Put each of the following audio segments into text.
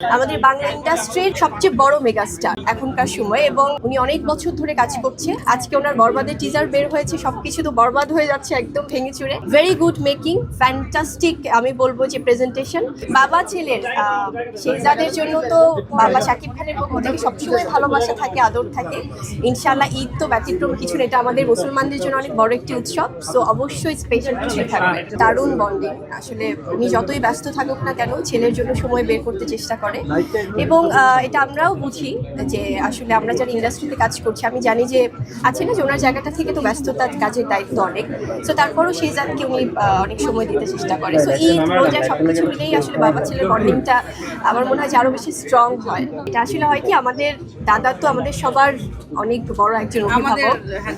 আমাদের বাংলা ইন্ডাস্ট্রির সবচেয়ে বড় মেগাস্টার এখনকার সময় এবং উনি অনেক বছর ধরে কাজ করছে। আজকে ওনার বরবাদের টিজার বের হয়েছে সবকিছু তো বরবাদ হয়ে যাচ্ছে একদম ভেঙে চুরে ভেরি গুড মেকিং ফ্যান্টাস্টিক আমি বলব যে প্রেজেন্টেশন বাবা ছেলের শেহজাদের জন্য তো বাবা শাকিব খানের পক্ষ থেকে সবসময় ভালোবাসা থাকে আদর থাকে। ইনশাল্লাহ ঈদ তো ব্যতিক্রম কিছু না, এটা আমাদের মুসলমানদের জন্য অনেক বড় একটি উৎসব। সো অবশ্যই স্পেশাল কিছু থাকবে। দারুণ বন্ডিং আসলে উনি যতই ব্যস্ত থাকুক না কেন ছেলের জন্য সময় বের করতে চেষ্টা করে এবং এটা আমরাও বুঝি যে আসলে আমরা যারা ইন্ডাস্ট্রিতে কাজ করছি আমি জানি যে আছে না যে ওনার জায়গাটা থেকে তো ব্যস্ততা কাজের দায়িত্ব অনেক। সো তারপরেও সেই জাতকে উনি অনেক সময় দিতে চেষ্টা করে। সো ঈদ রোজা সব কিছু মিলেই আসলে বাবা ছেলের বন্ডিংটা আমার মনে হয় যে আরও বেশি স্ট্রং হয়। এটা আসলে হয় কি আমাদের দাদা তো আমাদের সবার অনেক বড় একজন অভিভাবক। হ্যাঁ।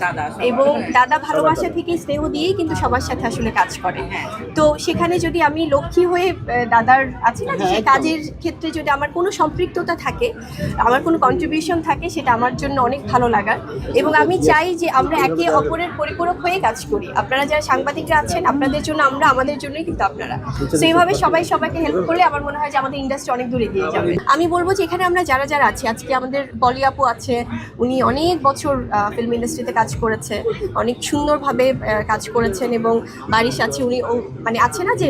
এবং দাদা ভালোবাসা থেকে স্নেহ দিয়েই কিন্তু সবার সাথে আসলে কাজ করে। তো সেখানে যদি আমি লক্ষ্মী হয়ে দাদার আছে না যে কাজের ক্ষেত্রে যদি আমার কোনো সম্পৃক্ততা থাকে, আমার কোনো কন্ট্রিবিউশন থাকে, সেটা আমার জন্য অনেক ভালো লাগার। এবং আমি চাই যে আমরা একে অপরের পরিপূরক হয়ে কাজ করি। আপনারা যারা সাংবাদিকরা আছেন, আপনাদের জন্য আমরা, আমাদের জন্যই কিন্তু আপনারা। তো এইভাবে সবাই সবাইকে হেল্প করলে আমার মনে হয় যে আমাদের ইন্ডাস্ট্রি অনেক দূরে এগিয়ে যাবে। আমি বলব যে এখানে আমরা যারা যারা আছি, আজকে আমাদের পলি আপু আছে, উনি অনেক বছর ফিল্ম ইন্ডাস্ট্রিতে কাজ করেছে, অনেক সুন্দরভাবে কাজ করেছেন এবং বারিশ আছে, উনি মানে আছে না যে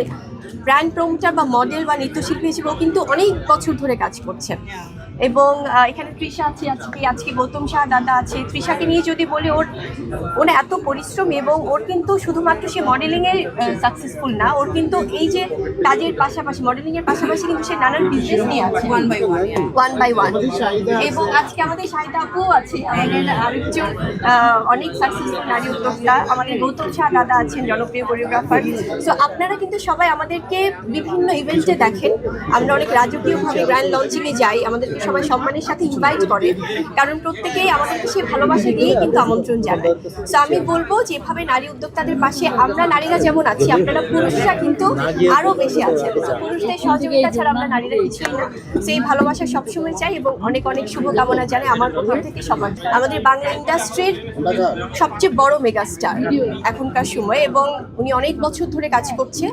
ব্র্যান্ড প্রমোটার বা মডেল বা নৃত্যশিল্পী হিসেবেও কিন্তু অনেক বছর ধরে কাজ করছেন। এবং এখানে তৃষা আছে আজকে আজকে গৌতম শাহ দাদা আছে। তৃষাকে নিয়ে যদি বলি ওর ওর এত পরিশ্রম এবং ওর কিন্তু শুধুমাত্র সে মডেলিংয়ে সাকসেসফুল না ওর কিন্তু এই যে কাজের পাশাপাশি মডেলিংয়ের পাশাপাশি কিন্তু সে নানান বিজনেস নিয়ে আছে। One by yeah. One by one এবং আজকে আমাদের শাহিদা আপু আছে আমাদের আরেকজন আহ, অনেক সাকসেসফুল নারী উদ্যোক্তা। আমাদের গৌতম শাহ দাদা আছেন জনপ্রিয় কোরিওগ্রাফার সো আপনারা কিন্তু সবাই আমাদেরকে বিভিন্ন ইভেন্টে দেখেন। আমরা অনেক রাজকীয়ভাবে গ্র্যান্ড লঞ্চিংয়ে যাই। আমাদেরকে সবাই সম্মানের সাথে ইনভাইট করে। কারণ প্রত্যেকেই আমাদেরকে সেই ভালোবাসা দিয়েই কিন্তু আমন্ত্রণ জানায়। সো আমি বলব যেভাবে নারী উদ্যোক্তাদের পাশে আমরা নারীরা যেমন আছি আপনারা পুরুষরা কিন্তু আরও বেশি So, পুরুষদের সহযোগিতা ছাড়া আমরা নারীরা কিছুই না। সেই ভালোবাসা সবসময় চাই এবং অনেক অনেক শুভকামনা জানাই আমার পক্ষ থেকে সবার। আমাদের বাংলা ইন্ডাস্ট্রির সবচেয়ে বড় মেগাস্টার এখনকার সময় এবং উনি অনেক বছর ধরে কাজ করছে।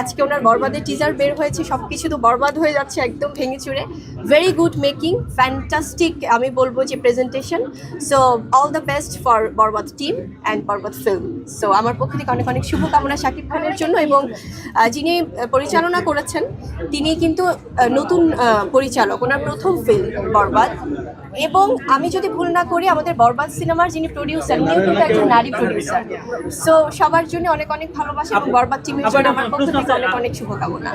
আজকে ওনার বরবাদের টিজার বের হয়েছে সবকিছু তো বরবাদ হয়ে যাচ্ছে একদম ভেঙে চুরে। ভেরি গুড মেকিং ফ্যান্টাস্টিক আমি বলব যে presentation so all the best for Borbaad team and Borbaad film so আমার পক্ষ থেকে অনেক অনেক শুভকামনা শাকিব খানের জন্য এবং যিনি পরিচালনা করেছেন তিনি কিন্তু নতুন পরিচালক ওনার প্রথম ফিল্ম বরবাদ। এবং আমি যদি ভুল না করি আমাদের বরবাদ সিনেমার যিনি প্রডিউসার উনি কিন্তু একজন নারী প্রডিউসার সো সবার জন্য অনেক অনেক ভালোবাসা এবং বরবাদ টিমের জন্য আমার পক্ষ থেকে অনেক অনেক শুভকামনা।